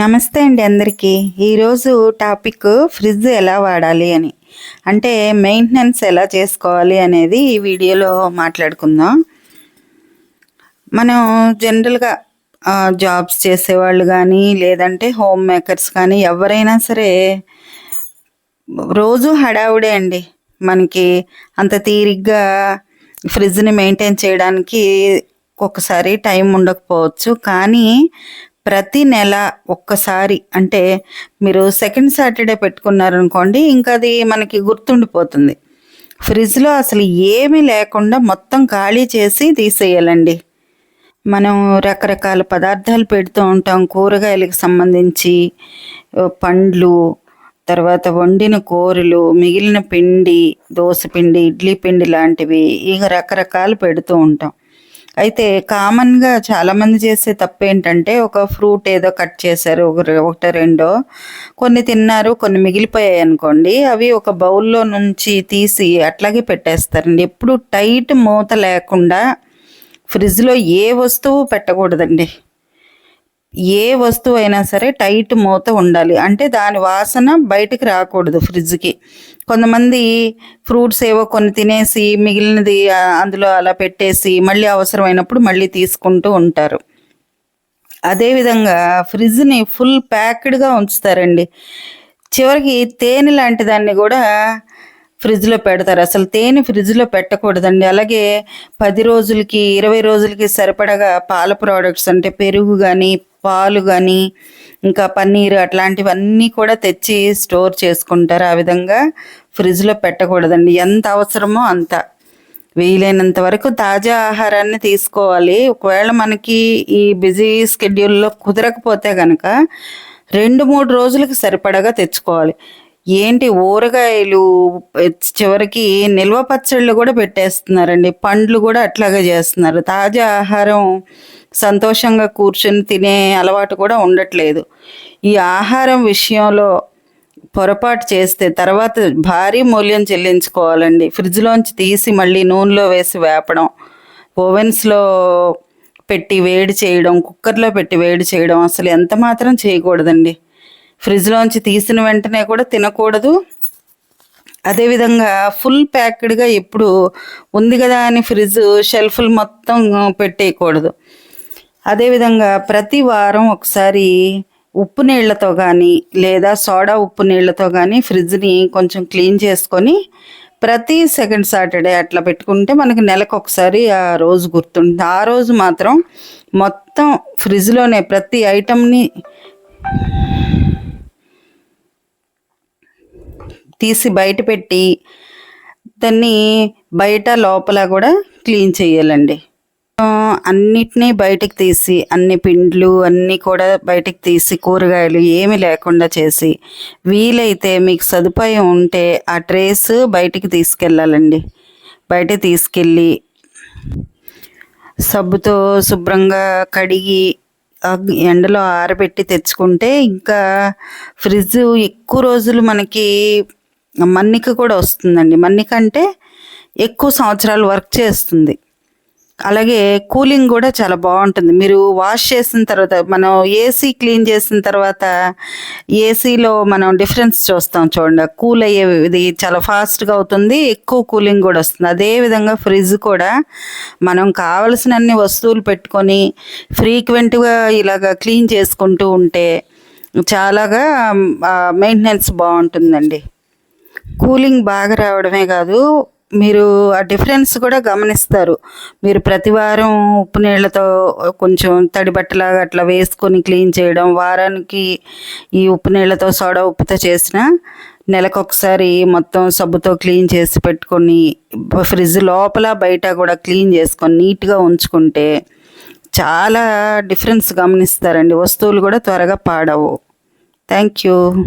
నమస్తే అండి అందరికీ. ఈరోజు టాపిక్ ఫ్రిడ్జ్ ఎలా వాడాలి అని. అంటే మెయింటెనెన్స్ ఎలా చేసుకోవాలి అనేది ఈ వీడియోలో మాట్లాడుకుందాం. మనం జనరల్గా జాబ్స్ చేసేవాళ్ళు కానీ లేదంటే హోమ్ మేకర్స్ కానీ ఎవరైనా సరే రోజు హడావుడే అండి. మనకి అంత తీరిగ్గా ఫ్రిడ్జ్ని మెయింటైన్ చేయడానికి ఒక్కొక్కసారి టైం ఉండకపోవచ్చు. కానీ ప్రతి నెల ఒక్కసారి అంటే మీరు సెకండ్ సాటర్డే పెట్టుకున్నారనుకోండి ఇంకా అది మనకి గుర్తుండిపోతుంది. ఫ్రిడ్జ్లో అసలు ఏమీ లేకుండా మొత్తం ఖాళీ చేసి తీసేయాలండి. మనం రకరకాల పదార్థాలు పెడుతూ ఉంటాం కూరగాయలకు సంబంధించి పండ్లు తర్వాత వండిన కూరలు మిగిలిన పిండి దోశ పిండి ఇడ్లీ పిండి లాంటివి ఇక రకరకాలు పెడుతూ ఉంటాం. అయితే కామన్గా చాలామంది చేసే తప్పు ఏంటంటే ఒక ఫ్రూట్ ఏదో కట్ చేశారు ఒక ఒకటి రెండో కొన్ని తిన్నారు కొన్ని మిగిలిపోయాయి అనుకోండి అవి ఒక బౌల్లో నుంచి తీసి అట్లాగే పెట్టేస్తారండి. ఎప్పుడు టైట్ మూత లేకుండా ఫ్రిడ్జ్లో ఏ వస్తువు పెట్టకూడదండి. ఏ వస్తువు అయినా సరే టైట్ మూత ఉండాలి. అంటే దాని వాసన బయటికి రాకూడదు ఫ్రిడ్జ్కి. కొంతమంది ఫ్రూట్స్ ఏవో కొన్ని తినేసి మిగిలినది అందులో అలా పెట్టేసి మళ్ళీ అవసరమైనప్పుడు మళ్ళీ తీసుకుంటూ ఉంటారు. అదేవిధంగా ఫ్రిడ్జ్ని ఫుల్ ప్యాక్డ్గా ఉంచుతారండి. చివరికి తేనె లాంటి దాన్ని కూడా ఫ్రిడ్జ్లో పెడతారు. అసలు తేనె ఫ్రిడ్జ్లో పెట్టకూడదండి. అలాగే పది రోజులకి ఇరవై రోజులకి సరిపడగా పాల ప్రోడక్ట్స్ అంటే పెరుగు కానీ పాలు కానీ ఇంకా పన్నీరు అట్లాంటివన్నీ కూడా తెచ్చి స్టోర్ చేసుకుంటారు. ఆ విధంగా ఫ్రిడ్జ్లో పెట్టకూడదండి. ఎంత అవసరమో అంత. వీలైనంత వరకు తాజా ఆహారాన్ని తీసుకోవాలి. ఒకవేళ మనకి ఈ బిజీ స్కెడ్యూల్లో కుదరకపోతే కనుక రెండు మూడు రోజులకు సరిపడగా తెచ్చుకోవాలి. ఏంటి ఊరగాయలు చివరికి నిల్వ పచ్చళ్ళు కూడా పెట్టేస్తున్నారండి. పండ్లు కూడా అట్లాగే చేస్తున్నారు. తాజా ఆహారం సంతోషంగా కూర్చొని తినే అలవాటు కూడా ఉండట్లేదు. ఈ ఆహారం విషయంలో పొరపాటు చేస్తే తర్వాత భారీ మూల్యం చెల్లించుకోవాలండి. ఫ్రిడ్జ్లోంచి తీసి మళ్ళీ నూనెలో వేసి వేపడం ఓవెన్స్లో పెట్టి వేడి చేయడం కుక్కర్లో పెట్టి వేడి చేయడం అసలు ఎంత మాత్రం చేయకూడదండి. ఫ్రిడ్జ్లోంచి తీసిన వెంటనే కూడా తినకూడదు. అదేవిధంగా ఫుల్ ప్యాక్డ్గా ఎప్పుడు ఉంది కదా అని ఫ్రిడ్జ్ షెల్ఫ్లు మొత్తం పెట్టేయకూడదు. అదేవిధంగా ప్రతి వారం ఒకసారి ఉప్పు నీళ్ళతో కానీ లేదా సోడా ఉప్పు నీళ్ళతో కానీ ఫ్రిడ్జ్ని కొంచెం క్లీన్ చేసుకొని ప్రతి సెకండ్ సాటర్డే అట్లా పెట్టుకుంటే మనకి నెలకు ఒకసారి ఆ రోజు గుర్తుంది ఆ రోజు మాత్రం మొత్తం ఫ్రిడ్జ్లోనే ప్రతి ఐటమ్ని తీసి బయట పెట్టి దాన్ని బయట లోపల కూడా క్లీన్ చేయాలండి. అన్నిటినీ బయటికి తీసి అన్ని పిండ్లు అన్నీ కూడా బయటికి తీసి కూరగాయలు ఏమి లేకుండా చేసి వీలైతే మీకు సదుపాయం ఉంటే ఆ ట్రేస్ బయటికి తీసుకెళ్ళాలండి. బయట తీసుకెళ్ళి సబ్బుతో శుభ్రంగా కడిగి ఎండలో ఆరబెట్టి తెచ్చుకుంటే ఇంకా ఫ్రిడ్జ్ ఎక్కువ రోజులు మనకి మన్నిక కూడా వస్తుందండి. మన్నిక అంటే ఎక్కువ సంవత్సరాలు వర్క్ చేస్తుంది. అలాగే కూలింగ్ కూడా చాలా బాగుంటుంది. మీరు వాష్ చేసిన తర్వాత మనం ఏసీ క్లీన్ చేసిన తర్వాత ఏసీలో మనం డిఫరెన్స్ చూస్తాం చూడండి. కూల్ అయ్యే ఇది చాలా ఫాస్ట్గా అవుతుంది. ఎక్కువ కూలింగ్ కూడా వస్తుంది. అదేవిధంగా ఫ్రిడ్జ్ కూడా మనం కావలసినన్ని వస్తువులు పెట్టుకొని ఫ్రీక్వెంట్గా ఇలాగ క్లీన్ చేసుకుంటూ ఉంటే చాలాగా మెయింటెనెన్స్ బాగుంటుందండి. కూలింగ్ బాగా రావడమే కాదు మీరు ఆ డిఫరెన్స్ కూడా గమనిస్తారు. మీరు ప్రతివారం ఉప్పు నీళ్ళతో కొంచెం తడి బట్టలాగా అట్లా వేసుకొని క్లీన్ చేయడం వారానికి ఈ ఉప్పు నీళ్ళతో సోడా ఉప్పుతో చేసిన నెలకొకసారి మొత్తం సబ్బుతో క్లీన్ చేసి పెట్టుకొని ఫ్రిడ్జ్ లోపల బయట కూడా క్లీన్ చేసుకొని నీట్గా ఉంచుకుంటే చాలా డిఫరెన్స్ గమనిస్తారండి. వస్తువులు కూడా త్వరగా పాడవు. Thank you.